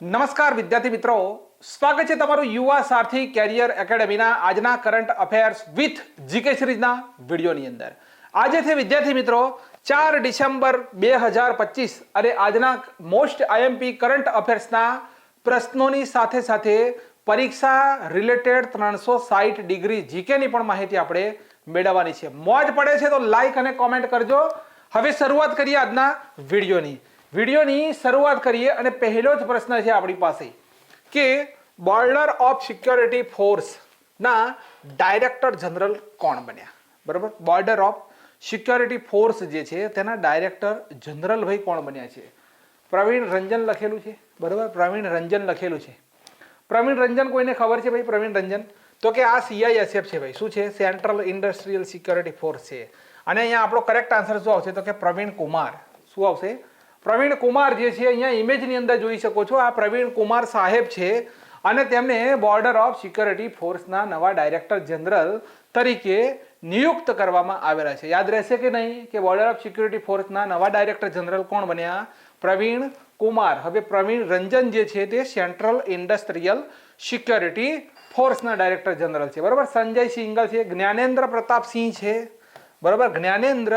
નમસ્કાર વિદ્યાર્થી મિત્રો. સ્વાગત છે તમારું યુવા સારથી કેરિયર એકેડેમીના આજના કરંટ અફેર્સ વિથ જીકે સિરીઝના વિડીયોની અંદર. આજે છે વિદ્યાર્થી મિત્રો, ચાર ડિસેમ્બર બે હજાર પચીસ અને આજના મોસ્ટ આઈએમપી કરંટ અફેર્સના પ્રશ્નોની સાથે સાથે પરીક્ષા રિલેટેડ ત્રણસો સાઠ ડિગ્રી જીકેની પણ માહિતી આપણે મેળવવાની છે. મોજ પડે છે તો લાઈક અને કોમેન્ટ કરજો. હવે શરૂઆત કરીએ આજના વિડીયોની. વિડીયોની શરૂઆત કરીએ અને પહેલો જ પ્રશ્ન છે આપણી પાસે કે બોર્ડર ઓફ સિક્યોરિટી ફોર્સના ડાયરેક્ટર જનરલ કોણ બન્યા? બરાબર? બોર્ડર ઓફ સિક્યોરિટી ફોર્સ જે છે તેના ડાયરેક્ટર જનરલ ભાઈ કોણ બન્યા છે? પ્રવીણ રંજન લખેલું છે. બરાબર? પ્રવીણ રંજન લખેલું છે. પ્રવીણ રંજન કોઈને ખબર છે ભાઈ? પ્રવીણ રંજન? તો કે આ સીઆઈએસએફ છે ભાઈ. શું છે? સેન્ટ્રલ ઇન્ડસ્ટ્રીયલ સિક્યોરિટી ફોર્સ છે. અને અહીંયા આપણો કરેક્ટ આન્સર શું આવશે? તો કે પ્રવીણ કુમાર. શું આવશે? પ્રવીણ કુમાર જે છે, અહીંયા ઇમેજની અંદર જોઈ શકો છો. આ પ્રવીણ કુમાર સાહેબ છે અને તેમને બોર્ડર ઓફ સિક્યોરિટી ફોર્સના નવા ડાયરેક્ટર જનરલ તરીકે નિયુક્ત કરવામાં આવેલા છે. યાદ રહેશે કે નહીં કે બોર્ડર ઓફ સિક્યોરિટી ફોર્સના નવા ડાયરેક્ટર જનરલ કોણ બન્યા? પ્રવીણ કુમાર. હવે પ્રવીણ રંજન જે છે, તે સેન્ટ્રલ ઇન્ડસ્ટ્રીયલ સિક્યોરિટી ફોર્સના ડાયરેક્ટર જનરલ છે. બરાબર? સંજય સિંગલ છે. જ્ઞાનેન્દ્ર પ્રતાપસિંહ છે. બરાબર? જ્ઞાનેન્દ્ર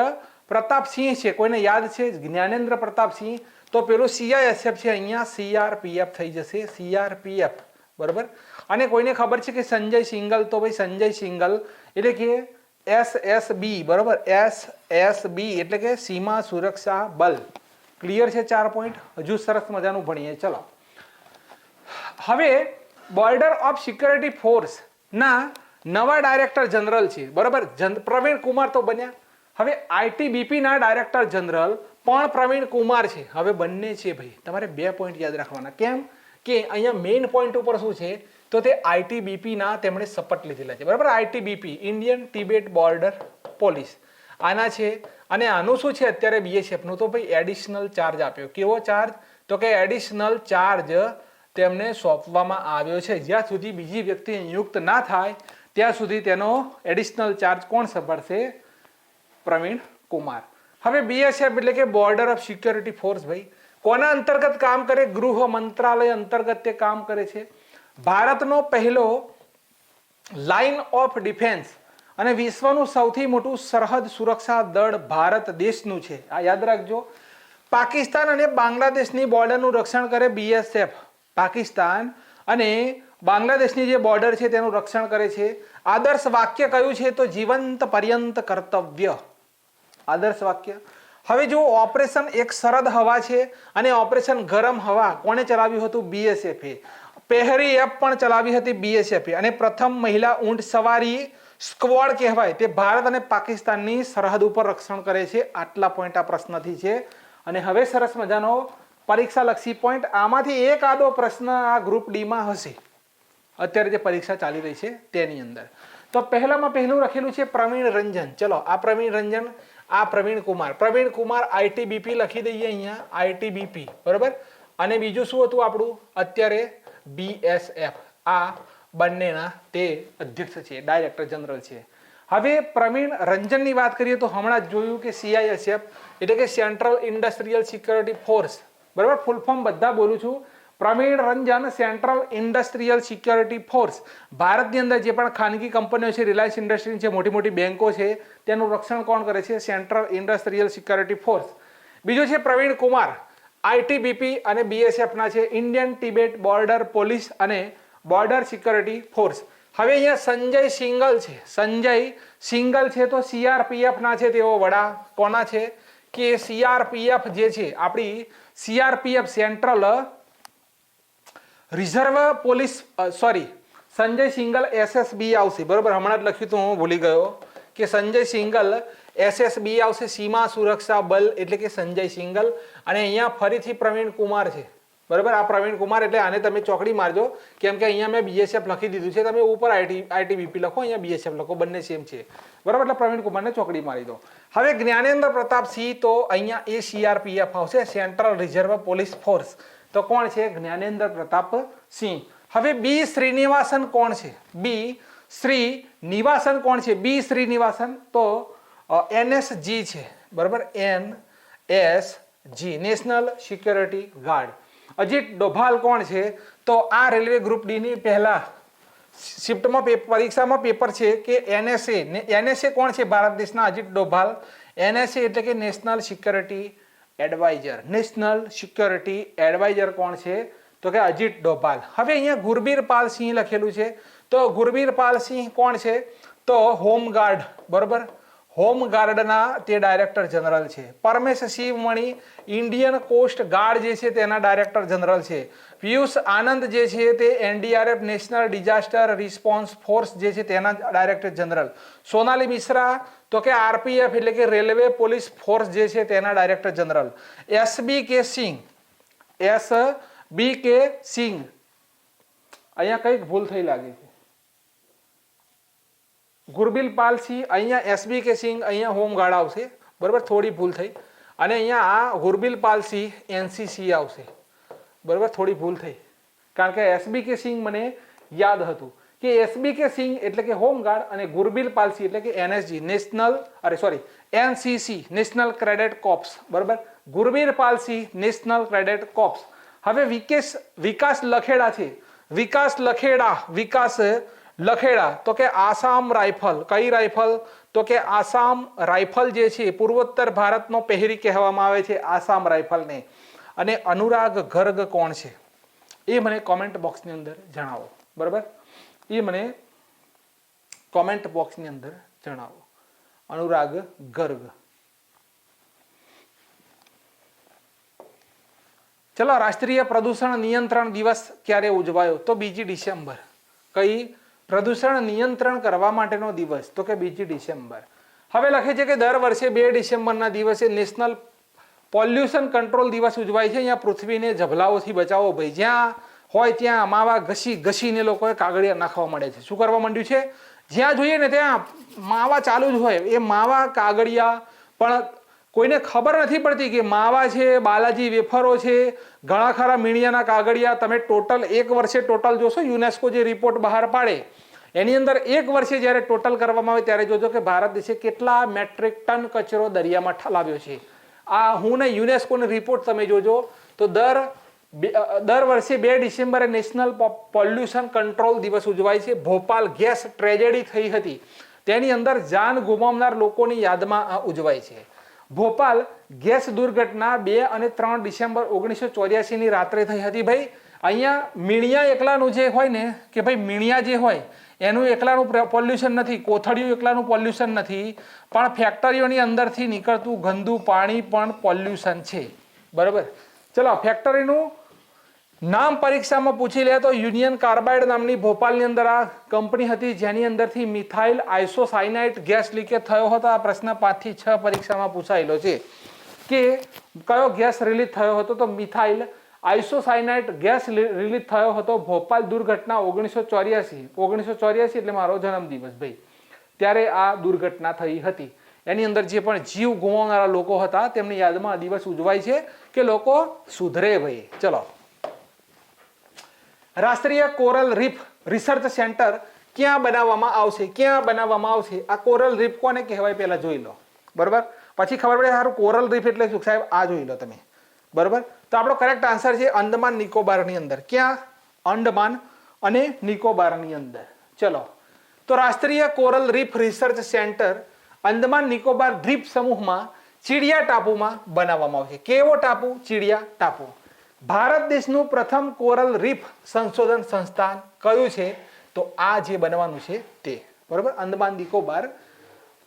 પ્રતાપસિંહ છે, કોઈને યાદ છે? જ્ઞાનેન્દ્ર પ્રતાપસિંહ તો પેલું સીઆઈએસએફ છે, અહીંયા સીઆરપીએફ થઈ જશે સીઆરપીએફ બરાબર? અને કોઈને ખબર છે કે સંજય સિંગલ? તો ભાઈ સંજય સિંગલ. એટલે કે એસ એસ બી બરાબર? એસ એસ બી એટલે કે સીમા સુરક્ષા બલ. ક્લિયર છે ચાર પોઈન્ટ હજુ સરસ મજાનું ભણીએ. ચલો. હવે બોર્ડર ઓફ સિક્યોરિટી ફોર્સ ના નવા ડાયરેક્ટર જનરલ છે. બરાબર? પ્રવીણ કુમાર તો બન્યા. હવે આઈટીબીપીના ડાયરેક્ટર જનરલ પણ પ્રવીણ કુમાર છે. હવે બંને છે ભાઈ. તમારે બે પોઈન્ટ યાદ રાખવાના. કેમ? કે અહીંયા મેઇન પોઈન્ટ ઉપર શું છે? તો તે આઈટીબીપીના તેમણે શપથ લીધેલા છે. બરાબર? ITBP Indian Tibet border police આના છે. અને આનું શું છે? અત્યારે બીએસએફનું તો ભાઈ એડિશનલ ચાર્જ આપ્યો. કેવો ચાર્જ તો કે એડિશનલ ચાર્જ તેમને સોંપવામાં આવ્યો છે. જ્યાં સુધી બીજી વ્યક્તિ નિયુક્ત ના થાય, ત્યાં સુધી તેનો એડિશનલ ચાર્જ કોણ સંભાળશે? પ્રવીણ કુમાર. હવે બીએસએફ એટલે કે બોર્ડર ઓફ સિક્યોરિટી ફોર્સ ભાઈ, કોના અંતર્ગત કામ કરે? ગૃહ મંત્રાલય અંતર્ગત તે કામ કરે છે. ભારતનો પહેલો લાઇન ઓફ ડિફેન્સ અને વિશ્વનું સૌથી મોટું સરહદ સુરક્ષા દળ ભારત દેશનું છે. આ યાદ રાખજો. પાકિસ્તાન અને બાંગ્લાદેશની બોર્ડરનું રક્ષણ કરે બીએસએફ. પાકિસ્તાન અને બાંગ્લાદેશની જે બોર્ડર છે તેનું રક્ષણ કરે છે. આદર્શ વાક્ય કયું છે? તો જીવંત પર્યંત કર્તવ્ય. આદર્શ વાક્ય. હવે જો ઓપરેશન એક સરદ હવા છે અને ઓપરેશન ગરમ હવા. કોણે ચલાવ્યું હતું? બીએસએફે પહેરી એપ પણ ચલાવી હતી બીએસએફે અને પ્રથમ મહિલા ઊંટ સવારી સ્ક્વોડ કહેવાય. તે ભારત અને પાકિસ્તાનની સરહદ ઉપર રક્ષણ કરે છે. આટલા પોઈન્ટ આ પ્રશ્નથી છે. અને હવે સરસ મજાનો પરીક્ષા લક્ષી પોઈન્ટ આમાંથી એક આદો પ્રશ્ન આ ગ્રુપ ડીમાં હશે. અત્યારે જે પરીક્ષા ચાલી રહી છે તેની અંદર. તો પહેલામાં પહેલું લખેલું છે પ્રવીણ રંજન. ચલો, આ પ્રવીણ રંજન આ પ્રવીણ કુમાર. પ્રવીણ કુમાર આઈટીબીપી લખી દઈએ અહીંયા. આઈટીબીપી બરોબર? અને બીજું શું હતું આપણું? અત્યારે બીએસએફ આ બંનેના તે અધ્યક્ષ છે ડાયરેક્ટર જનરલ છે. હવે પ્રવીણ રંજનની વાત કરીએ તો હમણાં જ જોયું કે સીઆઈએસએફ એટલે કે સેન્ટ્રલ ઇન્ડસ્ટ્રીયલ સિક્યોરિટી ફોર્સ બરાબર? ફૂલ ફોર્મ બધા બોલું છું. Pravin Ranjan central industrial security force. ભારતની અંદર જે પણ ખાનગી કંપનીઓ છે, રિલાયન્સ ઇન્ડસ્ટ્રી છે, મોટી મોટી બેન્કો છે, તેનું રક્ષણ કોણ કરે છે? Central industrial security force. બીજો છે પ્રવીણ કુમાર, આઈટીબીપી અને બીએસએફના છે, ઇન્ડિયન ટિબેટ બોર્ડર પોલીસ અને બોર્ડર સિક્યોરિટી ફોર્સ. હવે અહીંયા સંજય સિંગલ છે. સંજય સિંગલ છે તો સીઆરપીએફના છે તેઓ વડા. કોના છે? કે સીઆરપીએફ જે છે, આપણી CRPF central reserve police sorry Sanjay Singal SSB આવશે. બરોબર? હમણાં જ લખ્યું તો હું ભૂલી ગયો. કે સંજય સિંગલ એસએસબી આવશે, સીમા સુરક્ષા બલ, એટલે કે સંજય સિંગલ. અને અહીંયા ફરીથી પ્રવીણ કુમાર છે. બરાબર? આ પ્રવીણ કુમાર એટલે આને તમે ચોકડી મારજો. કેમ કે અહીંયા મેં બીએસએફ લખી દીધું છે. તમે ઉપર આઈટી આઈટીબીપી લખો, અહીંયા બીએસએફ લખો. બંને સેમ છે. બરાબર? એટલે પ્રવીણ કુમારને ચોકડી મારી દો. હવે જ્ઞાનેન્દ્ર પ્રતાપ સિંહ તો અહીંયા એ સીઆરપીએફ આવશે સેન્ટ્રલ રિઝર્વ પોલીસ ફોર્સ તો કોણ છે? જ્ઞાનેન્દ્ર પ્રતાપ સિંહ. હવે બી શ્રીનિવાસન કોણ છે? બી શ્રી નિવાસન કોણ છે? બી શ્રીનિવાસન તો એનએસજી છે. બરાબર? N S G national security guard. Ajit Doval કોણ છે? તો આ રેલવે ગ્રુપ ડી ની પહેલા શિફ્ટમાં પરીક્ષામાં પેપર છે કે એનએસએ. એનએસએ કોણ છે? ભારત દેશના અજીત ડોભાલ. એનએસએ એટલે કે national security adviser national security adviser કોણ છે? તો કે અજીત ડોભાલ. હવે અહીંયા ગુરબીરપાલ સિંહ લખેલું છે. તો ગુરબીરપાલ સિંહ કોણ છે? તો હોમગાર્ડ. બરોબર? હોમગાર્ડના તે ડાયરેક્ટર જનરલ છે. Paramesh Sivamani Indian coast guard જે છે તેના ડાયરેક્ટર જનરલ છે. પિયુષ આનંદ જે છે તે NDRF national disaster response force જે છે તેના ડાયરેક્ટર જનરલ સોનાલી મિશ્રા તો કે આરપીએફ એટલે કે રેલવે પોલીસ ફોર્સ જે છે તેના ડાયરેક્ટર જનરલ. એસબી કે સિંહ એસ બી કે સિંહ અહીંયા કંઈક ભૂલ થઈ લાગે છે. ગુરબિલ પાલસી અહીંયા એસબી કે સિંહ અહીંયા હોમગાર્ડ આવશે. બરાબર? થોડી ભૂલ થઈ. અને અહીંયા આ ગુરબિલ પાલસી એનસીસી આવશે. બરાબર? થોડી ભૂલ થઈ. કારણ કે એસબી કે સિંહ મને યાદ હતું. કે એસબી કે સિંહ એટલે કે હોમગાર્ડ અને ગુરબીલ પાલસી એટલે કે એનએસજી નેશનલ અરે sorry NCC national credit corps બરાબર? Gurbir Palsi national credit corps હવે વિકેશ, વિકાસ લખેડા છે. વિકાસ લખેડા વિકાસ લખેડા. તો કે આસામ રાઇફલ. કઈ રાઇફલ? તો કે આસામ રાઇફલ જે છે, પૂર્વોત્તર ભારતનો પહેરી કહેવામાં આવે છે, આસામ રાઇફલને. અને અનુરાગ ગર્ગ કોણ છે? એ મને કોમેન્ટ બોક્સની અંદર જણાવો. બરાબર? એ મને કોમેન્ટ બોક્સની અંદર જણાવો. અનુરાગ ગર્ગ. ચલો, રાષ્ટ્રીય પ્રદૂષણ નિયંત્રણ દિવસ ક્યારે ઉજવાયો? તો બીજી ડિસેમ્બર. કઈ? પ્રદૂષણ નિયંત્રણ કરવા માટેનો દિવસ. તો કે બીજી ડિસેમ્બર. હવે લખે છે કે દર વર્ષે બે ડિસેમ્બરના દિવસે નેશનલ પોલ્યુશન કંટ્રોલ દિવસ ઉજવાય છે. અહીંયા પૃથ્વીને જભલાઓથી બચાવો ભાઈ. જ્યાં હોય ત્યાં માવા ઘસી ઘસીને લોકોએ કાગળિયા નાખવા માંડે છે. શું કરવા માંડ્યું છે? જ્યાં જોઈએ ને ત્યાં માવા ચાલુ જ હોય. એ માવા, કાગળિયા, પણ કોઈને ખબર નથી પડતી કે માવા છે, બાલાજી વેફરો છે, ઘણા ખરા મીણિયાના કાગળિયા તમે ટોટલ એક વર્ષે ટોટલ જોશો, યુનેસ્કો જે રિપોર્ટ બહાર પાડે, એની અંદર એક વર્ષે જ્યારે ટોટલ કરવામાં આવે ત્યારે જોજો કે ભારત દેશે કેટલા મેટ્રિક ટન કચરો દરિયામાં ઠલાવ્યો છે. આ હું ને યુનેસ્કોનો રિપોર્ટ તમે જોજો, તો દર દર વર્ષે બે ડિસેમ્બરે નેશનલ પોલ્યુશન કંટ્રોલ દિવસ ઉજવાય છે. ભોપાલ ગેસ ટ્રેજેડી થઈ હતી. તેની અંદર જાન ગુમાવનાર લોકોની યાદમાં આ ઉજવાય છે. ભોપાલ ગેસ દુર્ઘટના બે અને ત્રણ ડિસેમ્બર ઓગણીસો ચોર્યાસીની રાત્રે થઈ હતી ભાઈ. અહીંયા મીણિયા એકલાનું જે હોય ને, કે ભાઈ મીણિયા જે હોય, એનું એકલાનું પોલ્યુશન નથી, કોથળિયું એકલાનું પોલ્યુશન નથી, પણ ફેક્ટરીઓની અંદરથી નીકળતું ગંદુ પાણી પણ પોલ્યુશન છે. બરાબર? ચલો, ફેક્ટરીનું નામ પરીક્ષામાં પૂછી લે તો યુનિયન કાર્બાઇડ નામની ભોપાલની અંદર આ કંપની હતી, જેની અંદરથી મિથાઇલ આઇસોસાઇનાઇટ ગેસ લીકેજ થયો હતો. આ પ્રશ્ન પાંચથી છ પરીક્ષામાં પૂછાયેલો છે કે કયો ગેસ રિલીઝ થયો હતો તો મિથાઇલ આઇસોસાઇનાઇટ ગેસ રિલીઝ થયો હતો ભોપાલ દુર્ઘટના ઓગણીસો ચોર્યાસી ઓગણીસો ચોર્યાસી એટલે મારો જન્મદિવસ ભાઈ. ત્યારે આ દુર્ઘટના થઈ હતી. એની અંદર જે પણ જીવ ગુમાવનારા લોકો હતા, તેમની યાદમાં આ દિવસ ઉજવાય છે કે લોકો સુધરે ભાઈ. ચલો. રાષ્ટ્રીય કોરલ રીફ રિસર્ચ સેન્ટર ક્યાં બનાવવામાં આવશે? ક્યાં બનાવવામાં આવશે? આ કોરલ રીફ કોને કહેવાય પહેલાં જોઈ લો. બરાબર? પછી ખબર પડે સારું કોરલ રીફ એટલે શું? સાહેબ, આ જોઈ લો તમે. બરાબર? તો આપણો કરેક્ટ આન્સર છે અંદમાન નિકોબારની અંદર. ક્યાં? અંડમાન અને નિકોબારની અંદર. ચલો. તો રાષ્ટ્રીય coral reef research centre Andaman Nicobar દ્વીપ સમૂહમાં ચીડિયા ટાપુમાં બનાવવામાં આવશે. કેવો ટાપુ? ચીડિયા ટાપુ. ભારત દેશનું પ્રથમ કોરલ રીફ સંશોધન સંસ્થાન કયું છે? તો આ જે બનવાનું છે તે. બરોબર? અંદમાન નિકોબાર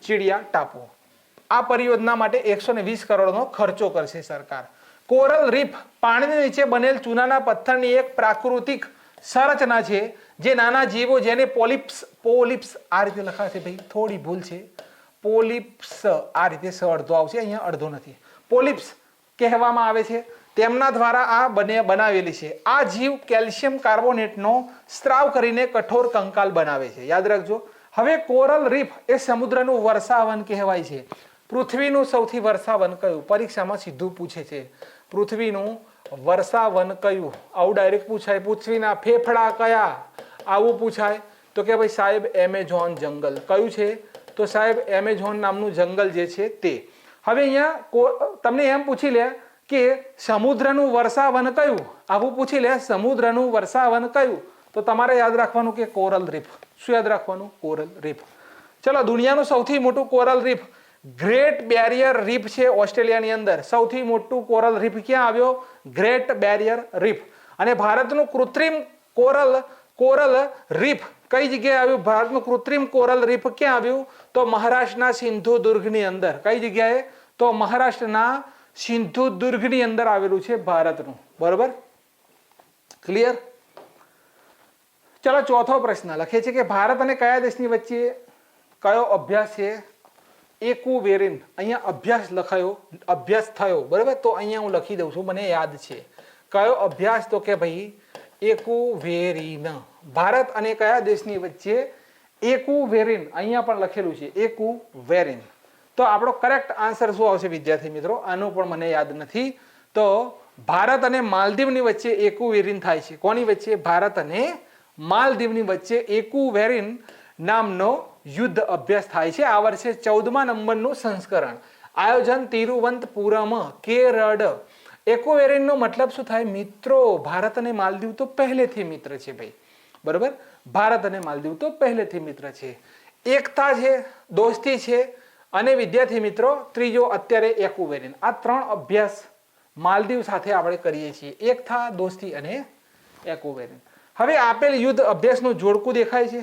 ચીડિયા, ટાપુ. આ પરિયોજના માટે એકસો ને વીસ કરોડનો ખર્ચો કરશે સરકાર. કોરલ રીફ પાણીની નીચે બનેલ ચૂનાના પથ્થરની એક પ્રાકૃતિક સંરચના છે જે નાના જીવો જેને પોલિપ્સ પોલિપ્સ આ રીતે લખાશે ભાઈ. થોડી ભૂલ છે. પોલિપ્સ આ રીતે સ અડધો આવશે, અહીંયા અડધો નથી. પોલિપ્સ કહેવામાં આવે છે. તેમના દ્વારા આ બને બનાવેલી છે. આ જીવ કેલ્શિયમ કાર્બોનેટનો સ્ત્રાવ કરીને કઠોર કંકાલ બનાવે છે. યાદ રાખજો. હવે કોરલ રીફ એ સમુદ્રનું વર્ષાવન કહેવાય છે. પૃથ્વીનું સૌથી વર્ષાવન કયું? પરીક્ષામાં સીધું પૂછે છે. પૃથ્વીનું વર્ષાવન કયું? આવું ડાયરેક્ટ પૂછાય. પૃથ્વીના ફેફડા કયા? આવું પૂછાય. તો કે ભાઈ સાહેબ એમેઝોન જંગલ. કયું છે? તો સાહેબ એમેઝોન નામનું જંગલ જે છે તે. હવે અહીંયા તમને એમ પૂછી લે કે સમુદ્રનું વર્ષાવન કયું? આવું પૂછી લે, સમુદ્રનું વર્ષાવન કયું? તો તમારે યાદ રાખવાનું કે કોરલ રીફ. શું યાદ રાખવાનું? Coral reef. ચલો, દુનિયાનું સૌથી મોટું coral reef. Great barrier reef છે ઓસ્ટ્રેલિયાની અંદર. સૌથી મોટું કોરલ રીફ ક્યાં આવ્યો? Great barrier reef. અને ભારતનું કૃત્રિમ કોરલ કોરલ રીફ. કઈ જગ્યાએ આવ્યું? ભારતનું કૃત્રિમ કોરલ રીફ ક્યાં આવ્યું? તો મહારાષ્ટ્રના સિંધુદુર્ગની અંદર. કઈ જગ્યાએ? તો મહારાષ્ટ્રના સિંધુદુર્ગની અંદર આવેલું છે ભારતનું. બરોબર? ક્લિયર ચલો, ચોથો પ્રશ્ન. લખે છે કે ભારત અને કયા દેશની વચ્ચે કયો અભ્યાસ છે? એકુવેરિન અહીંયા અભ્યાસ લખાયો, અભ્યાસ થયો. બરાબર? તો અહીંયા હું લખી દઉં છું, મને યાદ છે. કયો અભ્યાસ? તો કે ભાઈ એકુવેરિન ભારત અને કયા દેશની વચ્ચે એકુવેરિન અહીંયા પણ લખેલું છે એકુવેરિન તો આપણો કરેક્ટ આન્સર શું આવશે વિદ્યાર્થી મિત્રો? આનું પણ મને યાદ નથી. તો ભારત અને માલદીવની વચ્ચે એકુવેરિન થાય છે. કોની વચ્ચે? ભારત અને માલદીવની વચ્ચે એકુવેરિન નામનો યુદ્ધ અભ્યાસ થાય છે. આ વર્ષે ચૌદમા નંબરનું સંસ્કરણ. આયોજન તિરુવંતપુરમ, કેરળ. એકોવેરિનનો મતલબ શું થાય? મિત્રો, ભારત અને માલદીવ તો પહેલેથી મિત્ર છે ભાઈ. બરોબર? ભારત અને માલદીવ તો પહેલેથી મિત્ર છે. એકતા છે, દોસ્તી છે અને વિદ્યાર્થી મિત્રો, ત્રીજો અત્યારે એકોવેરિન આ ત્રણ અભ્યાસ માલદીવ સાથે આપણે કરીએ છીએ. એકતા દોસ્તી અને એકોવેરિન હવે આપેલ યુદ્ધ અભ્યાસનું જોડકું દેખાય છે.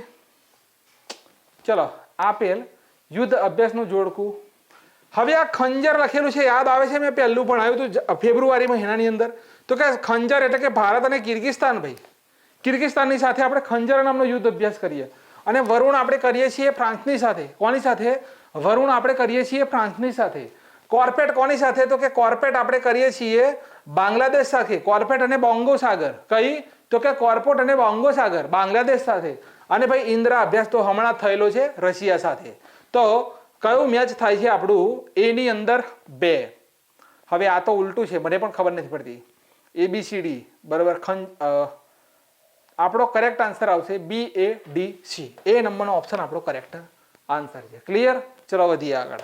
ચલો, આપેલ યુદ્ધ અભ્યાસનું જોડકું. હવે આ ખંજર લખેલું છે, યાદ આવે છે? મેં પહેલું ભણાવ્યું હતું ફેબ્રુઆરી મહિનાની અંદર. તો કે ખંજર એટલે કે ભારત અને કિર્ગિસ્તાન ભાઈ. કિર્ગિસ્તાનની સાથે આપણે ખંજર નામનો યુદ્ધ અભ્યાસ કરીએ. અને વરુણ આપણે કરીએ છીએ ફ્રાન્સની સાથે. કોની સાથે? વરુણ આપણે કરીએ છીએ ફ્રાન્સની સાથે. કોર્પેટ કોની સાથે? તો કે કોર્પેટ આપણે કરીએ છીએ બાંગ્લાદેશ સાથે. કોર્પેટ અને બોંગો સાગર કઈ? તો કે કોર્પોટ અને બોંગો સાગર બાંગ્લાદેશ સાથે. અને ભાઈ ઇન્દ્રા અભ્યાસ તો હમણાં થયેલો છે રશિયા સાથે. તો કયું મેચ થાય છે આપણું? એની અંદર બે. હવે આ તો ઉલટું છે, મને પણ ખબર નથી પડતી. એબીસીડી બરાબર ખં આપણો કરેક્ટ આન્સર આવશે બી એ ડી સી એ નંબરનો ઓપ્શન આપણો કરેક્ટ આન્સર છે ક્લિયર ચલો વધીએ આગળ.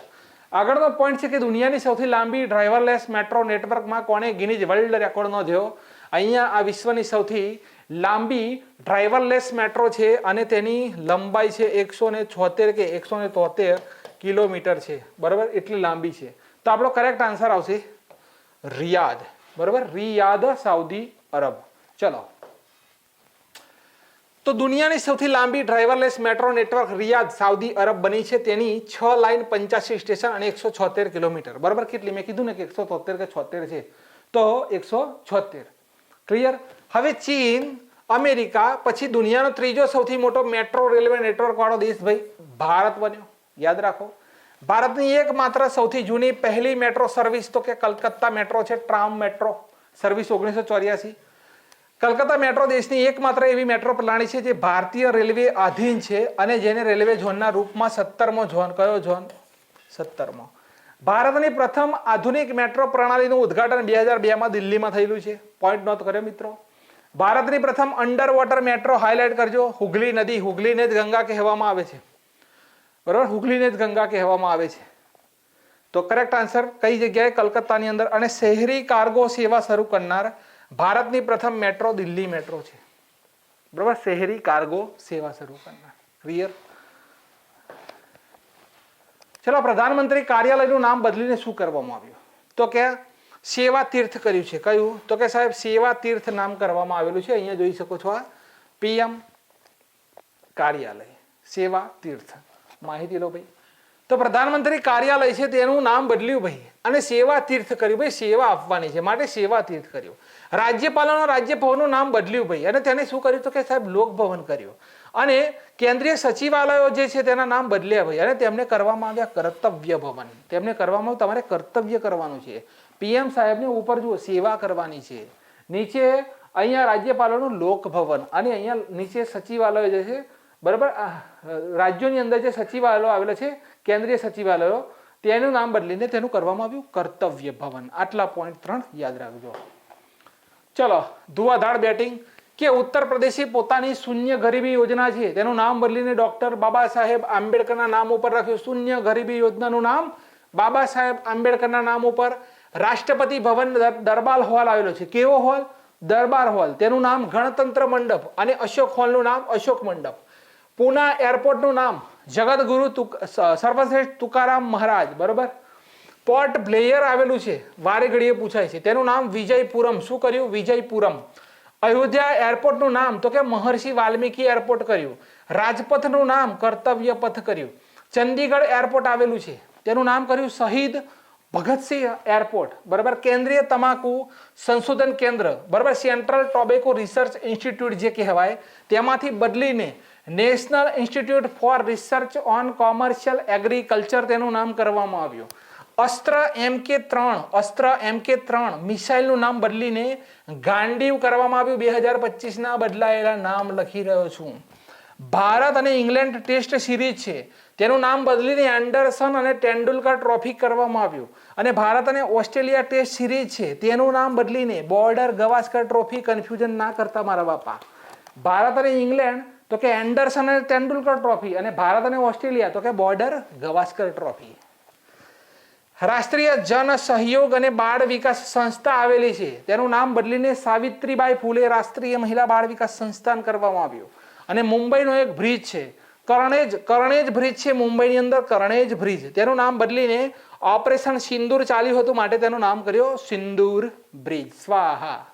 આગળનો પોઈન્ટ છે કે દુનિયાની સૌથી લાંબી ડ્રાઈવરલેસ મેટ્રો નેટવર્કમાં કોણે ગિનીજ વર્લ્ડ રેકોર્ડ નોંધ્યો? અહીંયા આ વિશ્વની સૌથી લાંબી ડ્રાઈવરલેસ મેટ્રો છે અને તેની લંબાઈ છે એકસો ને છોતેર કે એકસો ને તોતેર કિલોમીટર છે. બરાબર? એટલી લાંબી છે. તો આપણો કરેક્ટ આન્સર આવશે રિયાદ. બરાબર? Riyadh, Saudi Arab. ચલો. તો દુનિયાની સૌથી લાંબી driverless metro network Riyadh Saudi Arab બની છે. તેની છ લાઇન પંચ્યાસી સ્ટેશન અને એકસો છોતેર કિલોમીટર. બરાબર કેટલી? મેં કીધું ને કે એકસો તોતેર કે છોતેર છે. તો એકસો છોતેર. ક્લિયર હવે ચીન, અમેરિકા, પછી દુનિયાનો ત્રીજો સૌથી મોટો મેટ્રો રેલવે નેટવર્ક વાળો દેશ ભાઈ, ભારત બન્યો. યાદ રાખો. ભારતની એકમાત્ર સૌથી જૂની પહેલી મેટ્રો સર્વિસ તો કે કલકત્તા મેટ્રો છે ટ્રામ મેટ્રો સર્વિસ ઓગણીસો ચોર્યાસી. કલકત્તા મેટ્રો દેશની એકમાત્ર એવી મેટ્રો પ્રણાલી છે જે ભારતીય રેલવે આધીન છે અને જેને રેલવે ઝોનના રૂપમાં સત્તરમો ઝોન, કયો ઝોન? સત્તરમો. ભારતની પ્રથમ આધુનિક મેટ્રો પ્રણાલીનું ઉદ્ઘાટન બે હજાર બેમાં દિલ્હીમાં થયેલું છે. પોઈન્ટ નોંધ કર્યો મિત્રો. ભારતની પ્રથમ અંડર વોટર મેટ્રો હાઇલાઇટ કરજો. હુગલી નદી હુગલીને જ ગંગા કહેવામાં આવે છે. બરાબર? હુગલીને જ ગંગા કહેવામાં આવે છે. તો કરેક્ટ આન્સર કઈ જગ્યાએ? કલકત્તાની અંદર. અને શહેરી કાર્ગો સેવા શરૂ કરનાર ભારતની પ્રથમ મેટ્રો દિલ્હી મેટ્રો છે. બરાબર? શહેરી કાર્ગો સેવા શરૂ કરનાર. ક્લિયર ચલો, પ્રધાનમંત્રી કાર્યાલયનું નામ બદલીને શું કરવામાં આવ્યું? તો કે સેવા તીર્થ કર્યું છે. કયું? તો કે સાહેબ, સેવા તીર્થ નામ કરવામાં આવેલું છે. અહીંયા જોઈ શકો છો આ. પીએમ કાર્યાલય. સેવા તીર્થ. માહિતી લો ભાઈ. તો પ્રધાનમંત્રી કાર્યાલય છે તેનું નામ બદલ્યું ભાઈ. અને સેવા તીર્થ કર્યું ભાઈ, સેવા આપવાની છે, માટે સેવા તીર્થ કર્યું. રાજ્યપાલોના રાજ્યભવનનું નામ બદલ્યું ભાઈ. અને તેને શું કર્યું તો કે સાહેબ લોકભવન કર્યું. અને કેન્દ્રીય સચિવાલયો જે છે તેના નામ બદલ્યા ભાઈ. અને તેમને કરવામાં આવ્યા કર્તવ્ય ભવન. તેમને કરવામાં તમારે કર્તવ્ય કરવાનું છે. પીએમ સાહેબને ઉપર જુઓ, સેવા કરવાની છે. નીચે અહીંયા રાજ્યપાલોનું લોકભવન અને અહીંયા નીચે સચિવાલય જે છે, બરાબર? રાજ્યોની અંદર જે સચિવાલયો આવેલા છે કેન્દ્રીય સચિવાલયો તેનું નામ બદલીને તેનું કરવામાં આવ્યું કર્તવ્ય ભવન. આટલા પોઈન્ટ ત્રણ યાદ રાખજો. ચલો, ધુવાધાર બેટિંગ કે ઉત્તર પ્રદેશે પોતાની શૂન્ય ગરીબી યોજના છે તેનું નામ બદલીને ડોક્ટર બાબા સાહેબ આંબેડકરના નામ ઉપર રાખ્યું. શૂન્ય ગરીબી યોજનાનું નામ બાબા સાહેબ આંબેડકરના નામ ઉપર રાષ્ટ્રપતિ ભવન દરબાર હોલ આવેલો છે. કેવો હોલ? દરબાર હોલ. તેનું નામ ગણતંત્ર મંડપ અને અશોક હોલનું નામ અશોક મંડપ. પુના એરપોર્ટનું નામ જગતગુરુ સર્વશ્રેષ્ઠ તુકારામ મહારાજ, બરોબર? પોર્ટ બ્લેયર આવેલું છે વારે ઘડીએ પૂછાય છે. તેનું નામ વિજયપુરમ. શું કર્યું? વિજયપુરમ. અયોધ્યા એરપોર્ટનું નામ, તો કે મહર્ષિ વાલ્મીકી એરપોર્ટ કર્યું. રાજપથનું નામ કર્તવ્ય પથ કર્યું. ચંદીગઢ એરપોર્ટ આવેલું છે. તેનું નામ કર્યું શહીદ ભગતસિંહ એરપોર્ટ, બરાબર? કેન્દ્રીય તમાકુ સંશોધન કેન્દ્ર, બરાબર? સેન્ટ્રલ ટોબેકો રિસર્ચ ઇન્સ્ટિટ્યૂટ જે કહેવાય, તેમાંથી બદલીને national institute for research on commercial agriculture તેનું નામ કરવામાં આવ્યું. અસ્ત્ર એમ કે ત્રણ, અસ્ત્ર એમ કે ત્રણ મિસાઇલનું નામ બદલીને ગાંડીવ કરવામાં આવ્યું. બે હજાર પચીસના બદલાયેલા નામ લખી રહ્યો છું. ભારત અને ઇંગ્લેન્ડ ટેસ્ટ સિરીઝ છે. તેનું નામ બદલીને એન્ડરસન અને તેંડુલકર ટ્રોફી કરવામાં આવ્યું. અને ભારત અને ઓસ્ટ્રેલિયા ટેસ્ટ સિરીઝ છે. તેનું નામ બદલીને બોર્ડર ગવાસ્કર ટ્રોફી કન્ફ્યુઝન ના કરતા મારા બાપા. ભારત અને ઇંગ્લેન્ડ, તો કે એન્ડરસન અને તેંડુલકર ટ્રોફી. અને ભારત અને ઓસ્ટ્રેલિયા, તો કે બોર્ડર ગવાસ્કર ટ્રોફી. રાષ્ટ્રીય જન સહયોગ અને બાળ વિકાસ સંસ્થા આવેલી છે. તેનું નામ બદલીને સાવિત્રીબાઈ ફૂલે રાષ્ટ્રીય મહિલા બાળ વિકાસ સંસ્થાન કરવામાં આવ્યું. અને મુંબઈનો એક બ્રિજ છે. કરણેજ કરણેજ બ્રિજ છે મુંબઈની અંદર કરણેજ બ્રિજ. તેનું નામ બદલીને ઓપરેશન સિંદૂર ચાલ્યું હતું માટે તેનું નામ કર્યો સિંદૂર બ્રિજ. સ્વાહા.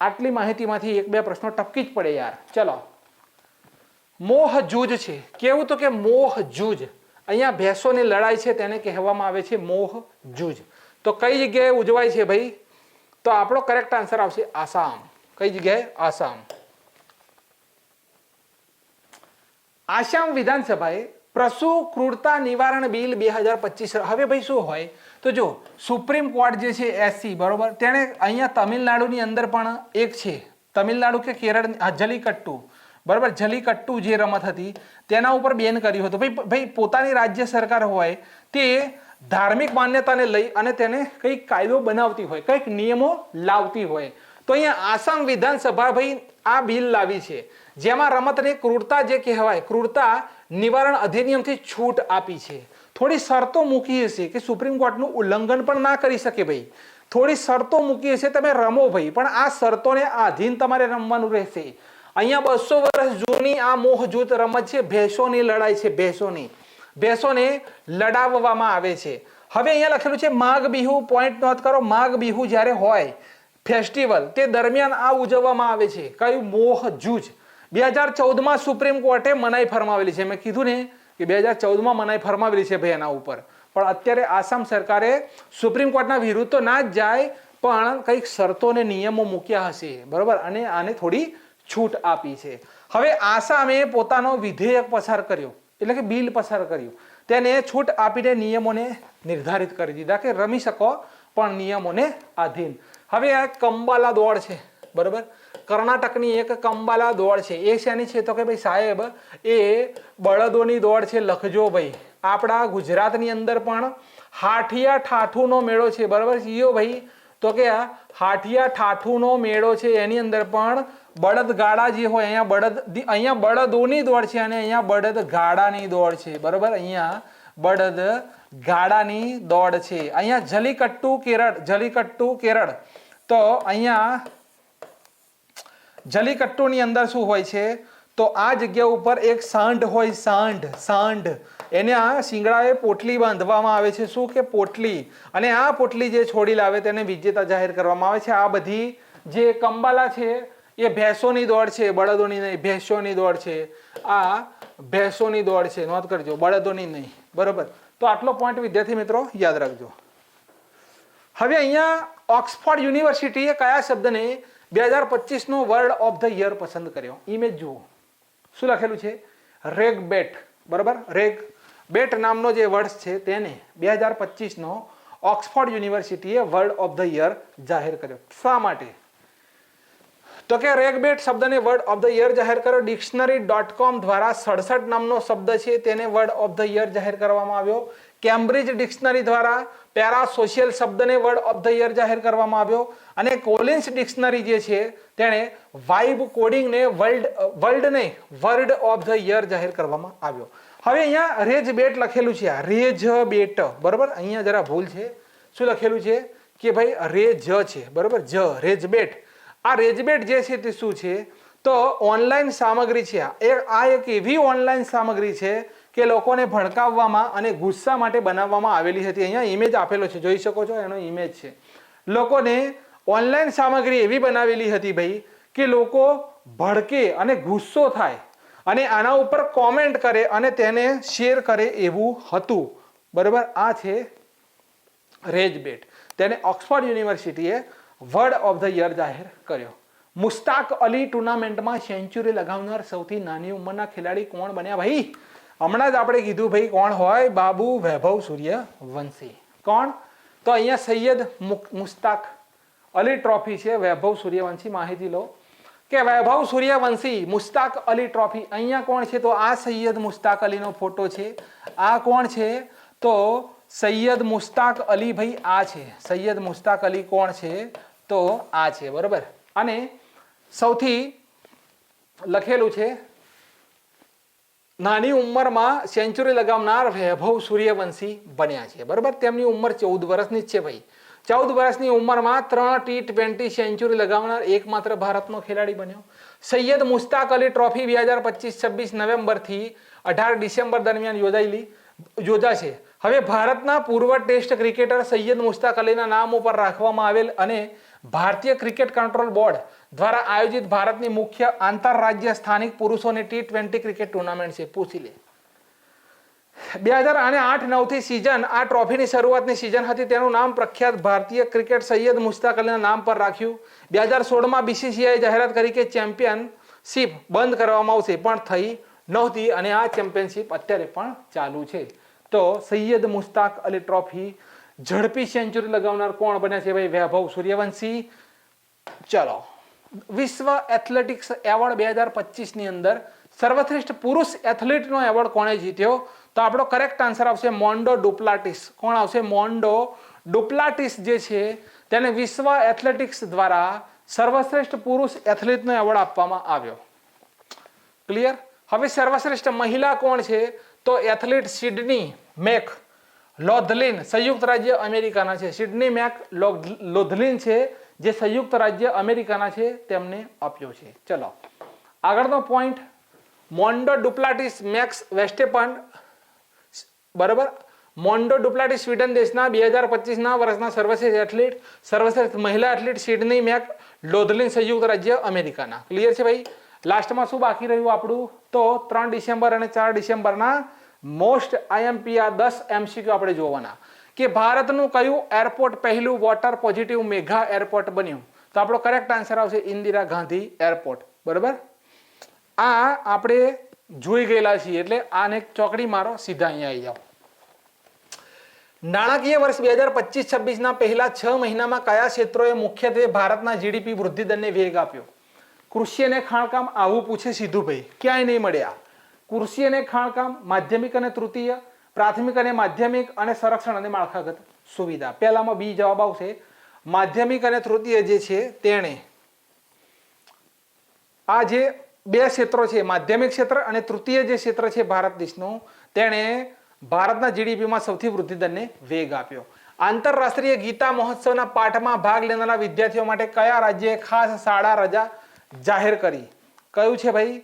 આટલી માહિતીમાંથી એક બે પ્રશ્નો ટપકી જ પડે યાર. ચલો. મોહ જૂજ છે. કેવું તો કે મોહ જૂજ. અહીંયા ભેંસોની લડાઈ છે તેને કહેવામાં આવે છે મોહ જૂજ. તો કઈ જગ્યાએ ઉજવાય છે ભાઈ? તો આપણો કરેક્ટ આન્સર આવશે આસામ. કઈ જગ્યાએ? આસામ. આસામ વિધાનસભાએ પ્રસુ ક્રૂરતા નિવારણ બિલ બે હજાર પચીસ હવે ભાઈ શું હોય? તો જો, સુપ્રીમ કોર્ટ જે છે એસસી બરોબર? તેણે અહીંયા તમિલનાડુની અંદર પણ એક છે. તમિલનાડુ કે કેરળ જલીકટ્ટુ. બરાબર? જલીકટ્ટુ જે રમત હતી, તેના ઉપર બેન કર્યું હતું. ભાઈ ભાઈ, પોતાની રાજ્ય સરકાર હોય, તે ધાર્મિક માન્યતાને લઈ અને તેને કંઈક કાયદો બનાવતી હોય, કંઈક નિયમો લાવતી હોય. તો અહીંયા આસામ વિધાનસભા ભાઈ આ બિલ લાવી છે. જેમાં રમતને ક્રૂરતા જે કહેવાય, ક્રૂરતા નિવારણ અધિનિયમથી છૂટ આપી છે. થોડી શરતો મૂકી હશે કે સુપ્રીમ કોર્ટનું ઉલ્લંઘન પણ ના કરી શકે ભાઈ. થોડી શરતો મૂકી હશે તમે રમો ભાઈ, પણ આ શરતોને આધીન તમારે રમવાનું રહેશે. અહીંયા બસો વર્ષ જૂની આ મોહજૂત રમત છે, ભેંસોની લડાઈ છે, ભેંસોની. ભેંસોને લડાવવામાં આવે છે. હવે અહીંયા લખેલું છે, માઘ બિહુ પોઈન્ટ નોંધ કરો, માઘ બિહુ જ્યારે હોય ફેસ્ટિવલ તે દરમિયાન આ ઉજવવામાં આવે છે. કયું મોહ જૂજ બે હજાર ચૌદમાં સુપ્રીમ કોર્ટે મનાઈ ફરમાવેલી છે. મેં કીધું ને કે બે હજાર ચૌદમાં મનાઈ ફરમાવેલી છે ભાઈ એના ઉપર. પણ અત્યારે આસામ સરકારે સુપ્રીમ કોર્ટના વિરુદ્ધ તો ના જ જાય, પણ કંઈક શરતો અને નિયમો મૂક્યા હશે. બરોબર? અને આને થોડી છૂટ આપી છે. હવે આસામે પોતાનો વિધેયક પસાર કર્યો. એટલે કે બિલ પસાર કર્યું. તેને છૂટ આપીને નિયમોને નિર્ધારિત કરી દીધા કે રમી શકો, પણ નિયમોને આધીન. હવે આ કંબાલા દોડ છે. બરોબર? કર્ણાટકની એક કંબાલા દોડ છે. એ શેની છે તો કે ભાઈ સાહેબ, એ બળદોની દોડ છે લખજો ભાઈ. આપણા ગુજરાતની અંદર પણ હાઠિયા ઠાઠુનો મેળો છે. બરાબર? ઈયો ભાઈ. તો કે હાઠિયા ઠાઠુનો મેળો છે. એની અંદર પણ બળદ ગાડા જે હોય, અહીંયા બળદ, અહીંયા બળદોની દોડ છે અને અહીંયા બળદ ગાડાની દોડ છે. બરાબર? અહીંયા બળદ ગાડાની દોડ છે. અહીંયા જલીકટ્ટુ કેરળ જલીકટ્ટુ કેરળ. તો અહીંયા જલીકટ્ટુની અંદર શું હોય છે? તો આ જગ્યા ઉપર એક સાંઢ હોય, સાંઢ સાંઢ. એને આ શિંગડાએ પોટલી બાંધવામાં આવે છે. શું કે પોટલી? અને આ પોટલી જે છોડી લાવે તેને વિજેતા જાહેર કરવામાં આવે છે. આ બધી જે કંબાલા છે, એ ભેંસોની દોડ છે. બળદોની નહીં, ભેંસોની દોડ છે. આ ભેંસોની દોડ છે. નોંધ કરજો, બળદોની નહીં. બરોબર? તો આટલો પોઈન્ટ વિદ્યાર્થી મિત્રો, યાદ રાખજો. હવે અહીંયા ઓક્સફોર્ડ યુનિવર્સિટીએ કયા શબ્દને બે હજાર પચીસનો વર્ડ ઓફ ધ યર પસંદ કર્યો. ઇમેજ જુઓ. શું લખેલું છે? રેગ બેટ બરાબર? રેગ બેટ નામનો જે વર્ડ છે તેને બે હજાર પચીસનો ઓક્સફોર્ડ યુનિવર્સિટીએ વર્ડ ઓફ ધ યર જાહેર કર્યો. શા માટે? તો કે રેગબેટ શબ્દને વર્ડ ઓફ ધ યર જાહેર કર્યો ડિક્શનરી ડોટ કોમ દ્વારા સડસઠ નામનો શબ્દ છે તેને વર્ડ ઓફ ધ યર જાહેર કરવામાં આવ્યો. કેમ્બ્રિજ ડિક્શનરી દ્વારા પેરા સોશિયલ શબ્દને વર્ડ ઓફ ધ યર જાહેર કરવામાં આવ્યો. અને કોલિન્સ ડિક્શનરી જે છે, તેણે વાઇબ કોડિંગને વર્લ્ડ વર્લ્ડ નહીં વર્ડ ઓફ ધ યર જાહેર કરવામાં આવ્યો. હવે અહીંયા રેજ બેટ લખેલું છે આ. Rage bait. બરોબર? અહીંયા જરા ભૂલ છે. શું લખેલું છે? કે ભાઈ રેજ છે. બરોબર? જ. રેજબેટ આ રેજબેટ જે છે તે શું છે? તો ઓનલાઈન સામગ્રી છે આ. એક એવી ઓનલાઈન સામગ્રી છે કે લોકોને ભડકાવવામાં અને ગુસ્સા માટે બનાવવામાં આવેલી હતી. અહીંયા ઇમેજ આપેલો છે. જોઈ શકો છો, એનો ઇમેજ છે. લોકોને ઓનલાઈન સામગ્રી એવી બનાવેલી હતી ભાઈ કે લોકો ભડકે અને ગુસ્સો થાય અને આના ઉપર કોમેન્ટ કરે અને તેને શેર કરે એવું હતું. બરાબર? આ છે રેજબેટ. તેને ઓક્સફર્ડ યુનિવર્સિટીએ વર્ડ ઓફ ધ યર જાહેર કર્યો. મુસ્તાક અલી ટુર્નામેન્ટમાં સેન્ચુરી લગાવનાર સૌથી નાની ઉંમરના ખેલાડી કોણ બન્યા ભાઈ? હમણાં જ આપણે કીધું ભાઈ કોણ હોય? બાબુ વૈભવ સૂર્યવંશી કોણ? તો અહીંયા સૈયદ મુસ્તાક અલી ટ્રોફી છે, વૈભવ સૂર્યવંશી માહિતી લો. કે વૈભવ સૂર્યવંશી મુસ્તાક અલી ટ્રોફી, અહીંયા કોણ છે? તો આ સૈયદ મુસ્તાક અલીનો ફોટો છે. આ કોણ છે? તો સૈયદ મુસ્તાક અલી ભાઈ આ છે. સૈયદ મુસ્તાક અલી કોણ છે? તો આ છે, બરોબર? અને સૌથી લખેલું છે નાની ઉંમરમાં સેન્ચુરી લગાવનાર વૈભવ સૂર્યવંશી બન્યા છે. બરાબર? તેમની ઉંમર ચૌદ વર્ષની જ છે ભાઈ. ચૌદ વર્ષની ઉંમરમાં ત્રણ ટી ટ્વેન્ટી સેન્ચુરી લગાવનાર એકમાત્ર ભારતનો ખેલાડી બન્યો. સૈયદ મુસ્તાક અલી ટ્રોફી બે હજાર પચીસ છવ્વીસ નવેમ્બરથી અઢાર ડિસેમ્બર દરમિયાન યોજાયેલી, યોજાશે. હવે ભારતના પૂર્વ ટેસ્ટ ક્રિકેટર સૈયદ મુસ્તાક અલીના નામ ઉપર રાખવામાં આવેલ અને ભારતીય ક્રિકેટ કંટ્રોલ બોર્ડ દ્વારા આયોજિત ભારતની મુખ્ય આંતરરાજ્ય સ્થાનિક પુરુષોની ટી ટ્વેન્ટી ક્રિકેટ ટુર્નામેન્ટ છે. પૂછી લે. બે હજાર અને આઠ નવથી સિઝન આ ટ્રોફીની શરૂઆતની સિઝન હતી. તેનું નામ પ્રખ્યાત ભારતીય ક્રિકેટ સૈયદ મુસ્તાક અલીના નામ પર રાખ્યું. બે હજાર સોળમાં બીસીસીઆઈ જાહેરાત કરી કે ચેમ્પિયનશિપ બંધ કરવામાં આવશે, પણ થઈ નહોતી અને આ ચેમ્પિયનશિપ અત્યારે પણ ચાલુ છે. તો સૈયદ મુસ્તાક અલી ટ્રોફી ઝડપી સેન્ચુરી લગાવનાર કોણ બન્યા છે ભાઈ? વૈભવ સૂર્યવંશી. ચલો. વિશ્વ એથ્લેટિક્સ એવોર્ડ બે હજાર પચીસની અંદર સર્વશ્રેષ્ઠ પુરુષ એથ્લેટનો એવોર્ડ કોણે જીત્યો? તો આપણો કરેક્ટ આન્સર આવશે મોન્ડો ડુપ્લાટિસ. કોણ આવશે? મોન્ડો ડુપ્લાટિસ જે છે, તેને વિશ્વ એથ્લેટિક્સ દ્વારા સર્વશ્રેષ્ઠ પુરુષ એથ્લેટનો એવોર્ડ આપવામાં આવ્યો. ક્લિયર હવે સર્વશ્રેષ્ઠ મહિલા કોણ છે? તો એથ્લેટ સિડની મેક લોધલિન, સંયુક્ત રાજ્ય અમેરિકાના છે. સિડની મેક લોધ- લોધલિન છે. જે સંયુક્ત રાજ્ય અમેરિકાના છે, તેમને આપ્યો છે. ચલો. આગળનો પોઈન્ટ મોન્ડો ડુપ્લાટિસ મેક્સ વેસ્ટેપન બરાબર? મોન્ડો ડુપ્લાટિસ સ્વીડન દેશના બે હજાર પચીસના વર્ષના સર્વશ્રેષ્ઠ એથ્લીટ સર્વશ્રેષ્ઠ મહિલા એથ્લીટ સિડની મેક લોધલિન સંયુક્ત રાજ્ય અમેરિકાના. ક્લિયર છે ભાઈ? લાસ્ટમાં શું બાકી રહ્યું આપણું? તો ત્રણ ડિસેમ્બર અને ચાર ડિસેમ્બરના મોસ્ટ આઈએમપી આ દસ એમસીક્યુ આપણે જોવાના. કે ભારતનું કયું એરપોર્ટ પહેલું વોટર પોઝિટિવ મેઘા એરપોર્ટ બન્યું? તો આપણો કરેક્ટ આન્સર આવશે ઇન્દિરા ગાંધી એરપોર્ટ. બરાબર? આ આપણે જોઈ ગયેલા છીએ, એટલે આને ચોકડી મારો, સીધા અહીંયા આવી જાઓ. નાણાકીય વર્ષ બે હજાર પચીસ છવ્વીસના પહેલા છ મહિનામાં કયા ક્ષેત્રોએ મુખ્યત્વે ભારતના જીડીપી વૃદ્ધિ દરને વેગ આપ્યો? કૃષિ અને ખાણકામ આવું પૂછે સીધું ભાઈ. ક્યાંય નહીં મળ્યા કૃષિ અને ખાણકામ, માધ્યમિક અને તૃતીય પ્રાથમિક અને માધ્યમિક અને સંરક્ષણ અને માળખાગત સુવિધા. પહેલામાં બી જવાબ આવશે. માધ્યમિક અને તૃતીય જે છે તેણે આ જે બે ક્ષેત્રો છે, માધ્યમિક ક્ષેત્ર અને તૃતીય જે ક્ષેત્ર છે ભારત દેશનું, તેણે ભારતના જીડીપીમાં સૌથી વૃદ્ધિ દરને વેગ આપ્યો. આંતરરાષ્ટ્રીય ગીતા મહોત્સવના પાઠમાં ભાગ લેનારા વિદ્યાર્થીઓ માટે કયા રાજ્યએ ખાસ શાળા રજા જાહેર કરી? કયું છે ભાઈ?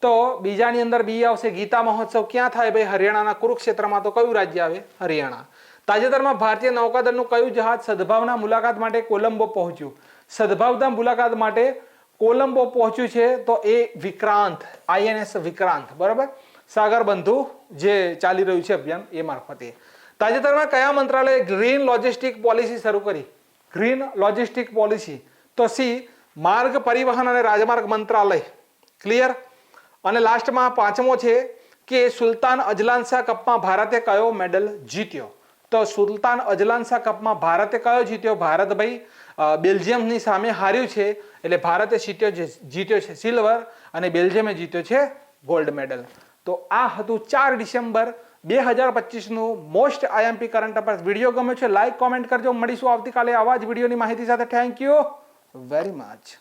તો બીજાની અંદર બી આવશે ગીતા મહોત્સવ. ક્યાં થાય ભાઈ? હરિયાણાના કુરુક્ષેત્રમાં તો કયું રાજ્ય આવે? હરિયાણા. તાજેતરમાં ભારતીય નૌકાદળનું કયું જહાજ સદભાવના મુલાકાત માટે કોલંબો પહોંચ્યું? સદભાવના મુલાકાત માટે કોલંબો પહોંચ્યું છે તો એ વિક્રાંત, આઈએનએસ વિક્રાંત, બરાબર? સાગર બંધુ જે ચાલી રહ્યું છે અભિયાન એ મારફતે. તાજેતરમાં કયા મંત્રાલયે ગ્રીન લોજિસ્ટિક પોલિસી શરૂ કરી? Green logistic policy. તો સી, માર્ગ પરિવહન અને રાજમાર્ગ મંત્રાલય. ક્લિયર? અને લાસ્ટમાં પાંચમો છે કે સુલતાન અજલાન કપમાં ભારતે કયો મેડલ જીત્યો? તો સુલતાન અજલાન કપમાં ભારતે કયો જીત્યો? ભારત ભાઈ બેલ્જિયમની સામે હાર્યું છે, એટલે ભારતે જીત્યો જીત્યો છે સિલ્વર અને બેલ્જિયમે જીત્યો છે ગોલ્ડ મેડલ. તો આ હતું ચાર ડિસેમ્બર બે હજાર પચીસનું most IMP current affairs. Video ગમ્યો છે લાઇક કોમેન્ટ કરજો. મળીશું આવતીકાલે આવા જ વિડીયોની માહિતી સાથે. Thank you very much.